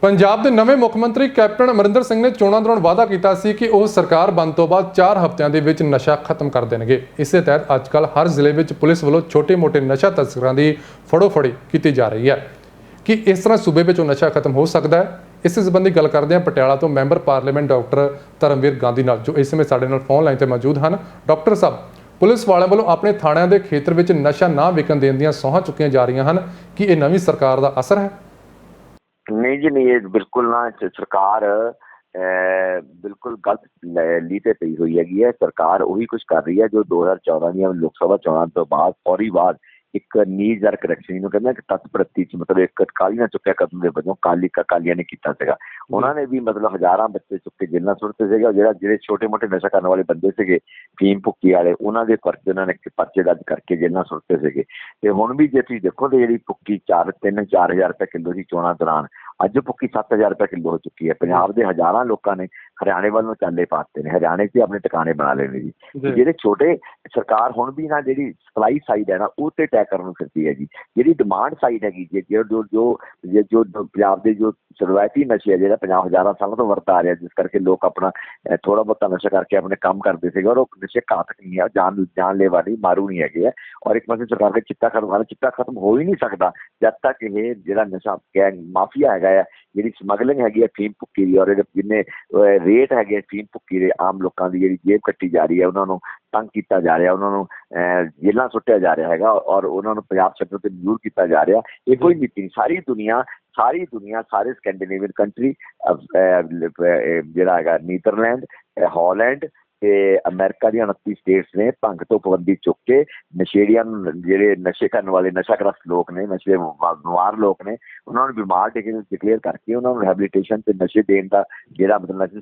ਪੰਜਾਬ ਦੇ ਨਵੇਂ ਮੁੱਖ ਮੰਤਰੀ ਕੈਪਟਨ ਅਮਰਿੰਦਰ ਸਿੰਘ ਨੇ ਚੋਣਾਂ ਦੌਰਾਨ ਵਾਅਦਾ ਕੀਤਾ ਸੀ ਕਿ ਉਹ ਸਰਕਾਰ ਬਣਨ ਤੋਂ ਬਾਅਦ 4 ਹਫ਼ਤਿਆਂ ਦੇ ਵਿੱਚ ਨਸ਼ਾ ਖਤਮ ਕਰ ਦੇਣਗੇ। ਇਸੇ ਤਹਿਤ ਅੱਜਕੱਲ ਹਰ ਜ਼ਿਲ੍ਹੇ ਵਿੱਚ ਪੁਲਿਸ ਵੱਲੋਂ ਛੋਟੇ-ਮੋਟੇ ਨਸ਼ਾ ਤਸਕਰਾਂ ਦੀ ਫੜੋ-ਫੜੀ ਕੀਤੀ ਜਾ ਰਹੀ ਹੈ। ਕਿ ਇਸ ਤਰ੍ਹਾਂ ਸੂਬੇ ਵਿੱਚ ਉਹ ਨਸ਼ਾ ਖਤਮ ਹੋ ਸਕਦਾ ਹੈ? ਇਸੇ ਸੰਬੰਧੀ ਗੱਲ ਕਰਦੇ ਹਾਂ ਪਟਿਆਲਾ ਤੋਂ member parliament doctor Dharamvir Gandhi ਨਾਲ, ਜੋ ਇਸ ਸਮੇਂ ਸਾਡੇ ਨਾਲ ਫੋਨ ਲਾਈਨ ਤੇ ਮੌਜੂਦ ਹਨ, ਡਾਕਟਰ ਸਾਹਿਬ, ਪੁਲਿਸ ਵਾਲਿਆਂ ਵੱਲੋਂ ਆਪਣੇ ਥਾਣਿਆਂ ਦੇ ਖੇਤਰ ਵਿੱਚ ਨਸ਼ਾ ਨਾ ਵਿਕਣ ਦੇਣ ਦੀਆਂ ਸੌਹਾਂ ਚੁੱਕੀਆਂ ਜਾ ਰਹੀਆਂ ਹਨ। ਕਿ ਇਹ ਨਵੀਂ ਸਰਕਾਰ ਦਾ ਅਸਰ ਹੈ? ਨਹੀਂ ਜੀ ਨਹੀਂ ਇਹ ਬਿਲਕੁਲ ਨਾ ਸਰਕਾਰ ਅਹ, ਬਿਲਕੁਲ ਗਲਤ ਲੈ- ਲੀ ਤੇ ਪਈ ਹੋਈ ਹੈਗੀ ਹੈ। ਸਰਕਾਰ ਉਹੀ ਕੁਝ ਕਰ ਰਹੀ ਹੈ ਜੋ 2014 ਦੀਆਂ ਲੋਕ ਸਭਾ ਚੋਣਾਂ ਤੋਂ ਬਾਅਦ ਫੌਰੀ ਬਾਅਦ ਇੱਕ ਨੀਜ ਜਰ ਕਰੈਕਸ਼ਨ ਨੂੰ ਕਹਿੰਦਾ ਕਿ ਤਤ ਪ੍ਰਤੀ ਚ ਮਤਲਬ ਇੱਕ ਕਾਲੀ ਨਾਲ ਚੁੱਕਿਆ ਕਦਮ ਦੇ ਵਜੋਂ ਕਾਲੀ ਕਾਲੀਆਂ ਨੇ ਕੀਤਾ ਸੀਗਾ। ਉਹਨਾਂ ਨੇ ਵੀ ਮਤਲਬ ਹਜ਼ਾਰਾਂ ਬੱਚੇ ਚੁੱਕ ਕੇ ਜੇਲ੍ਹਾਂ ਸੁੱਟਦੇ ਸੀਗੇ। ਜਿਹੜਾ ਜਿਹੜੇ ਛੋਟੇ ਮੋਟੇ ਨਸ਼ਾ ਕਰਨ ਵਾਲੇ ਬੰਦੇ ਸੀਗੇ ਫੀਮ ਭੁੱਕੀ ਵਾਲੇ ਉਹਨਾਂ ਦੇ ਪਰਚੇ ਉਹਨਾਂ ਨੇ ਪਰਚੇ ਦਰਜ ਕਰਕੇ ਜੇਲ੍ਹਾਂ ਸੁੱਟਦੇ ਸੀਗੇ। ਤੇ ਹੁਣ ਵੀ ਜੇ ਤੁਸੀਂ ਦੇਖੋ ਤੇ ਜਿਹੜੀ ਭੁੱਕੀ 4 3 4000 ਰੁਪਏ ਕਿਲੋ ਦੀ ਚੋਣਾਂ ਦੌਰਾਨ ਅੱਜ ਭੁੱਕੀ 7000 ਰੁਪਏ ਕਿਲੋ ਹੋ ਚੁੱਕੀ ਹੈ। ਪੰਜਾਬ ਦੇ ਹਜ਼ਾਰਾਂ ਲੋਕਾਂ ਨੇ ਹਰਿਆਣੇ ਵੱਲ ਨੂੰ ਚਾਲੇ ਪਾਤੇ ਨੇ। ਹਰਿਆਣੇ 'ਚ ਆਪਣੇ ਟਿਕਾਣੇ ਬਣਾ ਲਏ ਨੇ ਜੀ। ਜਿਹੜੇ ਛੋਟੇ ਸਰਕਾਰ ਹੁਣ ਵੀ ਨਾ ਜਿਹੜੀ ਸਪਲਾਈ ਸਾਈਡ ਹੈ ਨਾ ਉਹ ਤੇ ਤੈਅ ਕਰਨ ਨੂੰ ਫਿਰਦੀ ਹੈ ਜੀ। ਜਿਹੜੀ ਡਿਮਾਂਡ ਸਾਈਡ ਹੈਗੀ ਜੇ ਜੋ ਜੋ ਜੋ ਜੇ ਜੋ ਜੋ ਪੰਜਾਬ ਦੇ ਜੋ ਸਰਵਾਇਤੀ ਨਸ਼ੇ ਹੈ ਜਿਹੜਾ ਪੰਜਾਬ ਹਜ਼ਾਰਾਂ ਸਾਲਾਂ ਤੋਂ ਵਰਤਾ ਆ ਰਿਹਾ, ਜਿਸ ਕਰਕੇ ਲੋਕ ਆਪਣਾ ਥੋੜਾ ਬਹੁਤਾ ਨਸ਼ਾ ਕਰਕੇ ਆਪਣੇ ਕੰਮ ਕਰਦੇ ਸੀਗੇ ਔਰ ਉਹ ਨਸ਼ੇ ਘਾਤਕ ਨਹੀਂ ਹੈ ਜਾਨ ਜਾਨ ਲੈਵਾ ਨਹੀਂ, ਮਾਰੂ ਨਹੀਂ ਹੈਗੇ ਹੈ ਔਰ ਇੱਕ ਪਾਸੇ ਸਰਕਾਰ ਦੇ ਚਿੱਟਾ ਖਤਮ ਕਰਨਾ ਚਿੱਟਾ ਖਤਮ ਹੋ ਹੀ ਨਹੀਂ ਸਕਦਾ। ਜਦ ਤੱਕ ਇਹ ਜਿਹੜਾ ਨਸ਼ਾ ਗੈਂਗ ਮਾਫੀਆ ਹੈਗਾ ਹੈ ਜਿਹੜੀ ਸਮਗਲਿੰਗ ਹੈਗੀ ਹੈ ਫੀਮ ਭੁੱਕੀ ਦੀ ਔਰ ਇਹਦੇ ਜਿੰਨੇ ਰੇਟ ਹੈਗੇ ਫੀਮ ਭੁੱਕੀ ਦੇ ਆਮ ਲੋਕਾਂ ਦੀ ਜਿਹੜੀ ਜੇਬ ਕੱਟੀ ਜਾ ਰਹੀ ਹੈ ਉਹਨਾਂ ਨੂੰ ਤੰਗ ਕੀਤਾ ਜਾ ਰਿਹਾ ਉਹਨਾਂ ਨੂੰ ਜੇਲ੍ਹਾਂ ਸੁੱਟਿਆ ਜਾ ਰਿਹਾ ਹੈਗਾ ਔਰ ਉਹਨਾਂ ਨੂੰ ਪੰਜਾਬ ਛੱਡਣ ਤੇ ਮਜਬੂਰ ਕੀਤਾ ਜਾ ਰਿਹਾ। ਇਹ ਕੋਈ ਨੀਤੀ ਨਹੀਂ ਸਾਰੀ ਦੁਨੀਆ ਸਾਰੀ ਦੁਨੀਆ ਸਾਰੇ ਸਕੈਂਡੀਨੇਵੀਅਨ ਕੰਟਰੀ ਜਿਹੜਾ ਹੈਗਾ ਨੀਦਰਲੈਂਡ ਹਾਲੈਂਡ ਤੇ ਅਮਰੀਕਾ ਦੀਆਂ 29 ਸਟੇਟਸ ਨੇ ਭੰਗ ਤੋਂ ਪਾਬੰਦੀ ਚੁੱਕ ਕੇ ਨਸ਼ੇੜੀਆਂ ਨੂੰ ਜਿਹੜੇ ਨਸ਼ੇ ਕਰਨ ਵਾਲੇ ਨਸ਼ਾਗ੍ਰਸਤ ਲੋਕ ਨੇ, ਨਸ਼ੇ ਬਿਮਾਰ ਲੋਕ ਨੇ, ਉਹਨਾਂ ਨੂੰ ਬਿਮਾਰ ਡਿਕਲੇਅਰ ਕਰਕੇ ਉਹਨਾਂ ਨੂੰ ਰਿਹੈਬਿਲਿਟੇਸ਼ਨ ਤੇ ਨਸ਼ੇ ਦੇਣ ਦਾ ਜਿਹੜਾ ਮਤਲਬ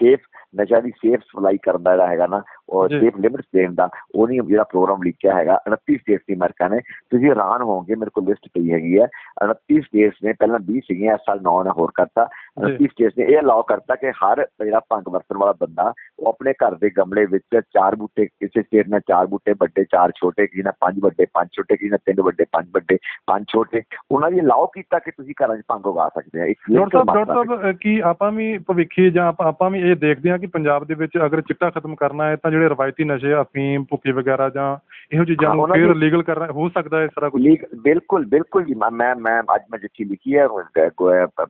ਸੇਫ ਨਸ਼ਾ ਦੀ ਸੇਫ ਸਪਲਾਈ ਕਰਨ ਦਾ ਜਿਹੜਾ ਹੈਗਾ ਨਾ ਜੀ। ਸੇਫ ਲਿਮਿਟਸ ਦੇਣ ਦਾ ਉਹ ਨਹੀਂ ਜਿਹੜਾ ਪ੍ਰੋਗਰਾਮ ਲਿਖਿਆ ਹੈਗਾ 29 ਸਟੇਟਸ ਦੀ ਅਮਰੀਕਾ ਨੇ। ਤੁਸੀਂ ਹੈਰਾਨ ਹੋਵੋਗੇ ਮੇਰੇ ਕੋਲ ਲਿਸਟ ਪਈ ਹੈਗੀ ਹੈ। 29 ਸਟੇਟਸ ਨੇ ਪਹਿਲਾਂ 20 ਸੀਗੀਆਂ ਇਸ ਸਾਲ 9 ਨੇ ਹੋਰ ਕਰਤਾ। 29 ਸਟੇਟਸ ਨੇ ਇਹ ਅਲਾਉ ਕਰਤਾ ਕਿ ਹਰ ਜਿਹੜਾ ਭੰਗ ਵਰਤਣ ਵਾਲਾ ਬੰਦਾ ਉਹ ਆਪਣੇ ਘਰ ਦੇ ਗਮਲੇ ਵਿੱਚ ਚਾਰ ਬੂਟੇ ਕਿਸੇ ਸਟੇਟ ਨਾਲ ਚਾਰ ਬੂਟੇ ਵੱਡੇ ਚਾਰ ਛੋਟੇ ਕਿਸੇ ਨਾਲ ਪੰਜ ਵੱਡੇ ਪੰਜ ਛੋਟੇ ਕਿਸੇ ਨਾਲ ਤਿੰਨ ਵੱਡੇ ਪੰਜ ਵੱਡੇ ਪੰਜ ਛੋਟੇ। ਉਹਨਾਂ ਦੀ ਅਲਾਉ ਕੀਤਾ ਕਿ ਤੁਸੀਂ ਘਰਾਂ 'ਚ ਭੰਗ ਉਗਾ ਸਕਦੇ ਆ। ਇੱਕ ਡਾਕਟਰ ਸਾਹਿਬ ਕੀ ਆਪਾਂ ਵੀ ਭਵਿੱਖੀ ਜਾਂ ਆਪਾਂ ਆਪਾਂ ਵੀ ਇਹ ਦੇਖਦੇ ਹਾਂ ਕਿ ਪੰਜਾਬ ਦੇ ਵਿੱਚ ਅਗਰ ਚਿੱਟਾ ਖਤਮ ਕਰਨਾ ਹੈ ਤਾਂ ਜਿਹੜੇ ਰਵਾਇਤੀ ਨਸ਼ੇ ਆ, ਅਫੀਮ ਭੁੱਕੀ ਵਗੈਰਾ ਜਾਂ ਇਹੋ ਚੀਜ਼ਾਂ ਨੂੰ ਫੇਰ ਦੀ- ਲੀਗਲ ਕਰਨਾ ਹੋ ਸਕਦਾ ਹੈ ਤਰ੍ਹਾਂ ਕੁਝ ਲੀਕ ਬਿਲਕੁਲ ਬਿਲਕੁਲ ਜੀ। ਮੈਂ ਮੈਂ ਅੱਜ ਮੈਂ ਚਿੱਠੀ ਲਿਖੀ ਹੈ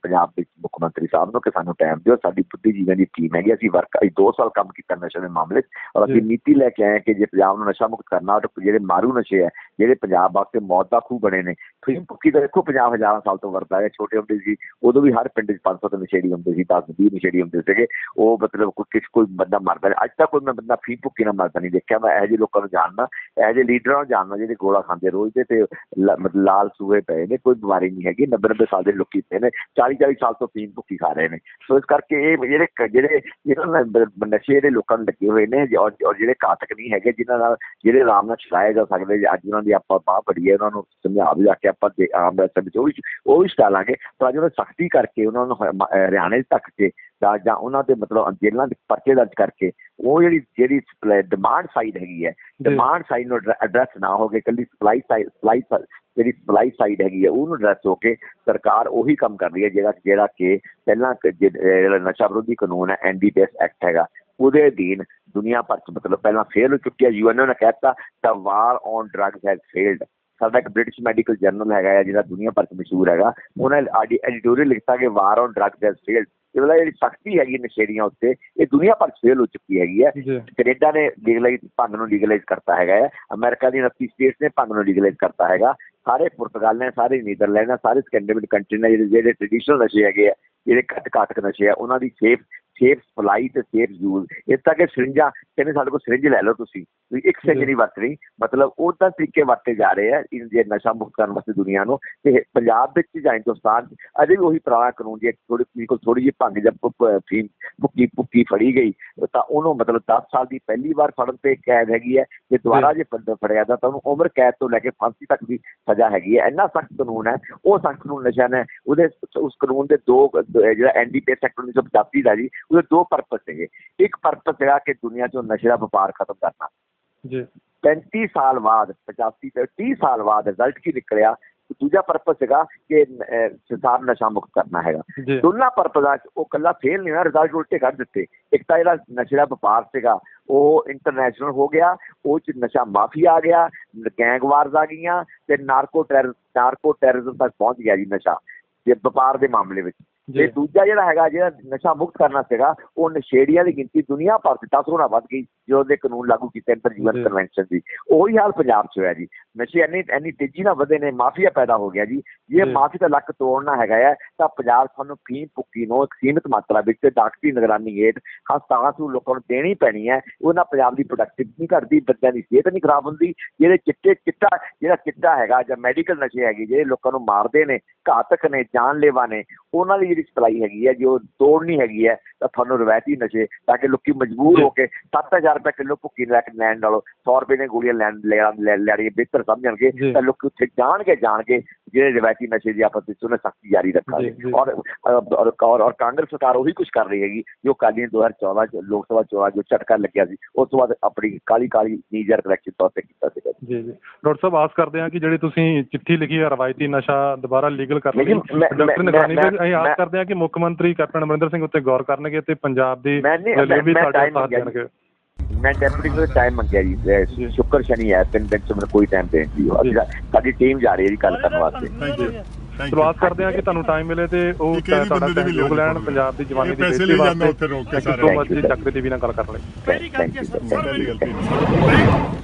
ਪੰਜਾਬ ਦੇ ਮੁੱਖ ਮੰਤਰੀ ਸਾਹਿਬ ਨੂੰ ਕਿ ਸਾਨੂੰ ਟਾਈਮ ਦਿਓ। ਸਾਡੀ ਬੁੱਧੀਜੀਵੀਆਂ ਦੀ ਟੀਮ ਹੈਗੀ ਅਸੀਂ ਵਰਕ ਅਸੀਂ 2 ਸਾਲ ਕੰਮ ਕੀਤਾ ਨਸ਼ੇ ਦੇ ਮਾਮਲੇ 'ਚ ਔਰ ਅਸੀਂ। ਨੀਤੀ ਲੈ ਕੇ ਆਏ ਕਿ ਜੇ ਪੰਜਾਬ ਨੂੰ ਨਸ਼ਾ ਮੁਕਤ ਕਰਨਾ ਤਾਂ ਜਿਹੜੇ ਮਾਰੂ ਨਸ਼ੇ ਹੈ ਜਿਹੜੇ ਪੰਜਾਬ ਵਾਸਤੇ ਮੌਤ ਦਾ ਖੂਹ ਬਣੇ ਨੇ ਫੀਮ ਭੁੱਕੀ ਤਾਂ ਦੇਖੋ ਪੰਜਾਬ ਹਜ਼ਾਰਾਂ ਸਾਲ ਤੋਂ ਵਰਤਾ ਹੈ ਛੋਟੇ ਹੁੰਦੇ ਸੀ ਉਦੋਂ ਵੀ ਹਰ ਪਿੰਡ 'ਚ 500 ਤੋਂ ਨਸ਼ੇੜੀ ਹੁੰਦੇ ਸੀ 10 20 ਨਸ਼ੇੜੀ ਹੁੰਦੇ ਸੀਗੇ। ਉਹ ਮਤਲਬ ਕੋਈ ਕਿਸ ਕੋਈ ਬੰਦਾ ਮਰਦਾ ਅੱਜ ਤੱਕ ਕੋਈ ਮੈਂ ਬੰਦਾ ਫੀਮ ਭੁੱਕੀ ਨਾਲ ਮਰਦਾ ਨਹੀਂ ਦੇਖਿਆ ਮੈਂ, ਇਹੋ ਜਿਹੇ ਲੋਕਾਂ ਨੂੰ ਜਾਣਦਾ ਇਹੋ ਜਿਹੇ ਲੀਡਰਾਂ ਨੂੰ ਜਾਣਦਾ ਜਿਹੜੇ ਗੋਲਾ ਖਾਂਦੇ ਰੋਜ਼ ਦੇ ਤੇ ਮਤਲਬ ਲਾਲ ਸੂਏ ਪਏ ਨੇ, ਕੋਈ ਬਿਮਾਰੀ ਨਹੀਂ ਹੈਗੀ 90 90 ਸਾਲ ਦੇ ਲੋਕੀ ਪਏ ਨੇ 40 40 ਸਾਲ ਤੋਂ ਫੀਮ ਭੁੱਕੀ ਖਾ ਰਹੇ ਨੇ। ਸੋ ਇਸ ਕਰਕੇ ਇਹ ਜਿਹੜੇ ਜਿਹੜੇ ਜਿਹਨਾਂ ਨਸ਼ੇ ਦੇ ਲੋਕਾਂ ਨੂੰ ਲੱਗੇ ਹੋਏ ਨੇ ਔਰ ਜਿਹੜੇ ਘਾਤਕ ਨਹੀਂ ਹੈਗੇ, ਜਿਨ੍ਹਾਂ ਨਾਲ ਜਿਹੜੇ ਆਰਾਮ ਨਾਲ ਚਲਾਏ ਜਾ ਸਕਦੇ ਅੱਜ ਉਹਨਾਂ ਦੀ ਆਪਾਂ ਬਾਹ ਫੜੀਏ ਉਹਨਾਂ ਨੂੰ ਸਮਝਾ ਵੀ ਜਾ ਕੇ ਆਪਾਂ ਆਮ ਰਸਤੇ ਵਿੱਚ ਉਹ ਵੀ ਉਹ ਵੀ ਛਡਾਲਾਂਗੇ ਪਰ ਅੱਜ ਉਹਨਾਂ ਸਖਤੀ ਕਰਕੇ, ਉਹਨਾਂ ਨੂੰ ਹਰਿਆਣੇ 'ਚ ਤੱਕ ਕੇ ਜਾਂ ਜਾਂ ਉਹਨਾਂ ਦੇ ਮਤਲਬ ਜੇਲ੍ਹਾਂ ਦੇ ਪਰਚੇ ਦਰਜ ਕਰਕੇ ਉਹ ਜਿਹੜੀ ਜਿਹੜੀ ਡਿਮਾਂਡ ਸਾਈਡ ਹੈਗੀ ਹੈ ਡਿਮਾਂਡ ਸਾਈਡ ਨੂੰ ਐਡਰੈਸ ਨਾ ਹੋ ਕੇ ਕੱਲੀ ਸਪਲਾਈ ਸਾਈਡ ਸਪਲਾਈ ਜਿਹੜੀ ਸਪਲਾਈ ਸਾਈਡ ਹੈਗੀ ਹੈ ਉਹਨੂੰ ਐਡਰੈਸ ਹੋ ਕੇ ਸਰਕਾਰ ਉਹੀ ਕੰਮ ਕਰ ਰਹੀ ਹੈ ਜਿਹੜਾ ਜਿਹੜਾ ਕਿ ਪਹਿਲਾਂ ਜਿਹੜਾ ਨਸ਼ਾ ਵਿਰੋਧੀ ਕਾਨੂੰਨ ਹੈ ਐਨਡੀਪੀਐਸ ਐਕਟ ਹੈਗਾ ਉਹਦੇ ਅਧੀਨ ਦੁਨੀਆ ਭਰ ਚ ਮਤਲਬ ਪਹਿਲਾਂ ਫੇਲ ਹੋ ਚੁੱਕੀ ਹੈ ਯੂਐਨਓ ਨੇ ਕਹਿਤਾ ਦਾ war on drugs has failed ਸਾਡਾ ਇੱਕ ਬ੍ਰਿਟਿਸ਼ ਮੈਡੀਕਲ ਜਰਨਲ ਹੈਗਾ ਜਿਹੜਾ ਦੁਨੀਆ ਭਰ ਚ ਮਸ਼ਹੂਰ ਹੈਗਾ ਉਹਨਾਂ ਨੇ ਐਡੀਟੋਰੀਅਲ ਲਿਖਤਾ ਕਿ war on drugs has failed ਇਹ ਵਾਲਾ ਜਿਹੜੀ ਸਖਤੀ ਹੈਗੀ ਨਸ਼ੇੜੀਆਂ ਉੱਤੇ ਇਹ ਦੁਨੀਆ ਭਰ ਚ ਫੇਲ ਹੋ ਚੁੱਕੀ ਹੈਗੀ ਹੈ। ਕੈਨੇਡਾ ਨੇ ਲੀਗਲਾਈਜ਼ ਭੰਗ ਨੂੰ ਲੀਗਲਾਈਜ਼ ਕਰਤਾ ਹੈਗਾ ਹੈ। ਅਮਰੀਕਾ ਦੀ 29 ਸਟੇਟਸ ਨੇ ਭੰਗ ਨੂੰ ਲੀਗਲਾਈਜ਼ ਕਰਤਾ ਹੈਗਾ। ਸਾਰੇ ਪੁਰਤਗਾਲ ਨੇ ਸਾਰੇ ਨੀਦਰਲੈਂਡ ਨੇ ਸਾਰੇ ਸਕੈਂਡੀਨੇਵੀਅਨ ਕੰਟਰੀ ਨੇ ਜਿਹੜੇ ਜਿਹੜੇ ਟ੍ਰੈਡੀਸ਼ਨਲ ਨਸ਼ੇ ਹੈਗੇ ਆ ਜਿਹੜੇ ਘੱਟ ਘਾਤਕ ਨਸ਼ੇ ਆ ਉਹਨਾਂ ਦੀ ਸੇਫ ਸੇਫ ਸਪਲਾਈ ਤੇ ਸੇਫ ਯੂਜ਼ ਇਸ ਤੱਕ ਕਿ ਸਰਿੰਜਾਂ ਕਹਿੰਦੇ ਸਾਡੇ ਕੋਲ ਸਰਿੰਜ ਲੈ ਲਓ ਤੁਸੀਂ। ਵੀ ਇੱਕ ਜੀ। ਨਹੀਂ ਵਰਤ ਰਹੀ ਮਤਲਬ ਉਹਦਾ ਤਰੀਕੇ ਵਰਤੇ ਜਾ ਰਹੇ ਆ ਜੇ ਨਸ਼ਾ ਮੁਕਤ ਕਰਨ ਵਾਸਤੇ ਦੁਨੀਆ ਨੂੰ। ਤੇ ਪੰਜਾਬ ਵਿੱਚ ਜਾਂ ਹਿੰਦੁਸਤਾਨ ਅਜੇ ਵੀ ਉਹੀ ਪੁਰਾਣਾ ਕਾਨੂੰਨ ਜੇ ਥੋੜੀ ਬਿਲਕੁਲ ਥੋੜੀ ਜਿਹੀ ਭੰਗ ਜਾਂ ਭੁ- ਫੀਮ ਭੁੱਕੀ ਭੁੱਕੀ ਫੜੀ ਗਈ ਤਾਂ ਉਹਨੂੰ ਮਤਲਬ 10 ਸਾਲ ਦੀ ਪਹਿਲੀ ਵਾਰ ਫੜਨ ਤੇ ਕੈਦ ਹੈਗੀ ਹੈ। ਜੇ ਦੁਬਾਰਾ ਜੇ ਫੜ- ਫੜਿਆ ਤਾਂ ਉਹਨੂੰ ਉਮਰ ਕੈਦ ਤੋਂ ਲੈ ਕੇ ਫਾਂਸੀ ਤੱਕ ਦੀ ਸਜ਼ਾ ਹੈਗੀ ਹੈ। ਇੰਨਾ ਸਖਤ ਕਾਨੂੰਨ ਹੈ। ਉਹ ਸਖਤ ਕਾਨੂੰਨ ਨਸ਼ਾ ਨੇ ਉਹਦੇ ਉਸ ਕਾਨੂੰਨ ਦੇ ਦੋ ਜਿਹੜਾ ਐਨਡੀਪੀਐਸ ਐਕਟ 1985 ਦਾ ਜੀ ਉਹਦੇ ਦੋ ਪਰਪਸ ਹੈਗੇ ਇੱਕ ਪਰਪਸ ਹੈਗਾ ਕਿ ਦੁਨੀਆ 'ਚੋਂ ਨਸ਼ੇ ਦਾ ਵਪਾਰ ਖਤਮ ਕਰਨਾ। ਜੀ। 35 ਸਾਲ ਬਾਅਦ 85 ਤੇ 30 ਸਾਲ ਬਾਅਦ ਰਿਜ਼ਲਟ ਕੀ ਨਿਕਲਿਆ? ਦੂਜਾ ਪਰਪਸ ਸੀਗਾ ਕਿ ਸੰਸਾਰ ਨਸ਼ਾ ਮੁਕਤ ਕਰਨਾ ਹੈਗਾ। ਜੀ। ਦੋਨਾਂ ਪਰਪਸਾਂ 'ਚ ਉਹ ਕੱਲਾ ਫੇਲ ਨਹੀਂ ਹੋਇਆ ਰਿਜ਼ਲਟ ਉਲਟੇ ਕੱਢ ਦਿੱਤੇ। ਇੱਕ ਤਾਂ ਜਿਹੜਾ ਨਸ਼ੇ ਦਾ ਵਪਾਰ ਸੀਗਾ ਉਹ ਇੰਟਰਨੈਸ਼ਨਲ ਹੋ ਗਿਆ ਉਹ 'ਚ ਨਸ਼ਾ ਮਾਫੀਆ ਆ ਗਿਆ ਗੈਂਗਵਾਰਸ ਆ ਗਈਆਂ ਤੇ ਨਾਰਕੋ ਟੈਰ ਨਾਰਕੋ ਟੈਰਰਿਜ਼ਮ ਤੱਕ ਪਹੁੰਚ ਗਿਆ ਜੀ ਨਸ਼ਾ ਤੇ ਵਪਾਰ ਦੇ ਮਾਮਲੇ ਵਿੱਚ। ਤੇ ਦੂਜਾ ਜਿਹੜਾ ਹੈਗਾ ਜਿਹੜਾ ਨਸ਼ਾ ਮੁਕਤ ਕਰਨਾ ਸੀਗਾ ਉਹ ਨਸ਼ੇੜੀਆਂ ਦੀ ਗਿਣਤੀ ਦੁਨੀਆ ਭਰ 'ਚ 10 ਗੁਣਾ ਵੱਧ ਗਈ ਜਦੋਂ ਦੇ ਕਾਨੂੰਨ ਲਾਗੂ ਕੀਤੇ ਇੰਟਰ ਜੀ। ਯੂਐਨ ਕਨਵੈਨਸ਼ਨ ਦੀ। ਉਹੀ ਹਾਲ ਪੰਜਾਬ 'ਚ ਹੋਇਆ ਜੀ। ਨਸ਼ੇ ਇੰਨੀ ਇੰਨੀ ਤੇਜ਼ੀ ਨਾਲ ਵਧੇ ਨੇ ਮਾਫੀਆ ਪੈਦਾ ਹੋ ਗਿਆ ਜੀ ਜੀ। ਮਾਫੀ ਦਾ ਲੱਕ ਤੋੜਨਾ ਹੈਗਾ ਹੈ ਤਾਂ ਪੰਜਾਬ ਸਾਨੂੰ ਫੀਮ ਭੁੱਕੀ ਨੂੰ ਇੱਕ ਸੀਮਿਤ ਮਾਤਰਾ ਵਿੱਚ ਡਾਕਟਰੀ ਨਿਗਰਾਨੀ ਹੇਠ ਹਸਪਤਾਲਾਂ ਨੂੰ ਲੋਕਾਂ ਨੂੰ ਦੇਣੀ ਪੈਣੀ ਹੈ ਉਹਨਾਂ ਪੰਜਾਬ ਦੀ ਪ੍ਰੋਡਕਟਿਵਿਟੀ ਨਹੀਂ ਘਟਦੀ ਬੱਚਿਆਂ ਦੀ ਸਿਹਤ ਨਹੀਂ ਖਰਾਬ ਹੁੰਦੀ ਜਿਹੜੇ ਚਿੱਟੇ ਚਿੱਟਾ ਜਿਹੜਾ ਚਿੱਟਾ ਹੈਗਾ ਜਾਂ ਮੈਡੀਕਲ ਨਸ਼ੇ ਹੈਗੇ ਜਿਹੜੇ ਲੋਕਾਂ ਨੂੰ ਮਾਰਦੇ ਨੇ ਘਾਤਕ ਨੇ ਜਾਨਲੇਵਾ ਨੇ ਉਹਨਾਂ ਦੀ ਜਿਹੜੀ ਸਪਲਾਈ ਹੈਗੀ ਹੈ ਜੋ ਤੋੜਨੀ ਹੈਗੀ ਹੈ ਤਾਂ ਤੁਹਾਨੂੰ ਰਵਾਇਤੀ ਨਸ਼ੇ ਤਾਂ ਕਿ ਲੋਕੀ ਮਜਬੂਰ। ਹੋ ਕੇ 7000 ਰੁਪਏ ਕਿਲੋ ਭੁੱਕੀ ਲੈ ਕੇ ਲੈਣ ਨਾਲੋਂ 100 ਰੁਪਏ ਦੀਆਂ ਗੋਲੀਆਂ ਲੈਣ ਲੈ ਲੈ ਲੈਣੀ ਬਿਹਤਰ ਸਮਝਣਗੇ। ਤਾਂ ਲੋਕੀ ਉੱਥੇ ਜਾਣਗੇ ਜਾਣਗੇ ਜਿਹੜੇ ਰਵਾਇਤੀ ਨਸ਼ੇ ਦੀ ਆਪਸ ਵਿੱਚ ਉਹਨੇ ਸਖਤੀ ਜਾਰੀ ਰੱਖਾਂਗੇ। ਔਰ ਔਰ ਔਰ ਕਾਂਗਰਸ ਸਰਕਾਰ ਉਹੀ ਕੁਝ ਕਰ ਰਹੀ ਹੈਗੀ ਜੋ ਕਾਲੀ 2014 ਚ ਲੋਕ ਸਭਾ ਚੋਣਾਂ ਜੋ ਝਟਕਾ ਲੱਗਿਆ ਸੀ ਉਸ ਤੋਂ ਬਾਅਦ ਆਪਣੀ ਕਾਲੀ ਕਾਲੀ ਨੀਜਰ ਕਲੈਕਸ਼ਨ ਤੌਰ ਤੇ ਕੀਤਾ ਸੀਗਾ ਜੀ। ਜੀ ਡਾਕਟਰ ਸਾਹਿਬ ਆਸ ਕਰਦੇ ਹਾਂ ਕਿ ਜਿਹੜੀ ਤੁਸੀਂ ਚਿੱਠੀ ਲਿਖੀ ਹੈ ਰਵਾਇਤੀ ਨਸ਼ਾ ਦੁਬਾਰਾ ਲੀਗਲ ਕਰਨ ਲਈ ਡਾਕਟਰ ਨਿਗਰਾਨੀ ਵਿੱਚ ਅਸੀਂ ਆਸ ਕਰਦੇ ਹਾਂ ਕਿ ਮੁੱਖ ਮੰਤਰੀ ਕੈਪਟਨ ਅਮਰਿੰਦਰ ਸਿੰਘ ਉੱਤੇ ਗੌਰ ਕਰਨਗੇ ਤੇ ਪੰਜਾਬ ਦੀ ਰੈਲੀ ਵੀ ਸਾਡੇ ਸਾਥ ਦੇਣਗੇ ਮੈਂ ਡੈਪੂਟੀ ਕੋਲ ਟਾਈਮ ਮੰਗਿਆ ਜੀ। ਸ਼ੁੱਕਰ ਸ਼ਨੀ ਹੈ ਤਿੰਨ ਦਿਨ ਚ ਮੈਨੂੰ ਕੋਈ ਟਾਈਮ ਦੇਣ ਦੀ ਅਸੀਂ ਤਾਂ- ਸਾਡੀ ਟੀਮ ਜਾ ਰਹੀ ਹੈ ਜੀ ਗੱਲ ਕਰਨ ਵਾਸਤੇ। ਥੈਂਕ ਯੂ ਆਸ ਕਰਦੇ ਹਾਂ ਕਿ ਤੁਹਾਨੂੰ ਟਾਈਮ ਮਿਲੇ ਤੇ ਉਹ ਤੁਹਾਡਾ ਵੀ ਸਹਿਯੋਗ ਲੈਣ ਪੰਜਾਬ ਦੀ ਜਵਾਨੀ ਦੀ ਜਾਂਦਾ ਵਾਸਤੇ। ਉੱਥੇ ਰੋਕ ਕੇ ਥੈਂਕ ਯੂ ਸਾਰੇ ਸੋ ਮਚ ਜੀ ਚੱਕਰ ਟੀਵੀ ਨਾਲ ਗੱਲ ਪਹਿਲੀ ਗਲਤੀ